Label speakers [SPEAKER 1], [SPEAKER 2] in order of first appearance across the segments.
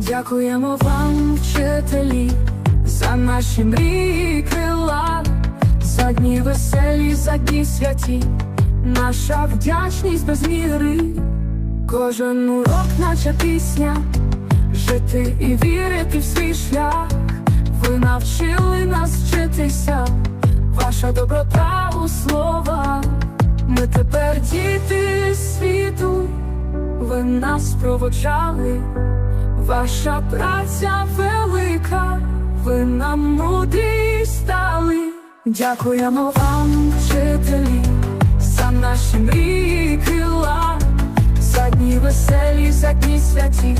[SPEAKER 1] Дякуємо вам, вчителі, за наші мрії крила, за дні веселі, за дні святі, наша вдячність без міри, кожен урок, наче пісня, жити і вірити в свій шлях. Ви навчили нас вчитися, ваша доброта у словах. Ми тепер діти світу, ви нас проводжали. Ваша праця велика, ви нам мудрі стали. Дякуємо вам, вчителі, за наші мрії крила, за дні веселі, за дні святі,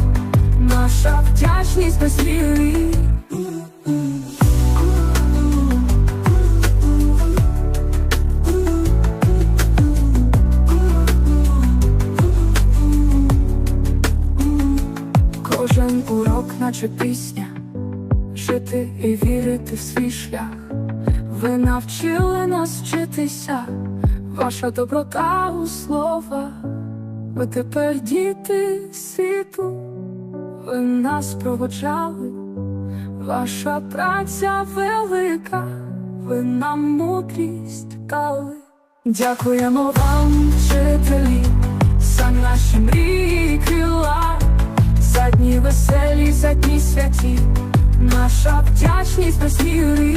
[SPEAKER 1] наша вдячність без. Наче пісня, жити і вірити в свій шлях. Ви навчили нас вчитися, ваша доброта у словах. Ви тепер діти світу, ви нас проводжали, ваша праця велика, ви нам мудрість дали. Дякуємо вам, веселі, за дні святі, наша вдячність без міри.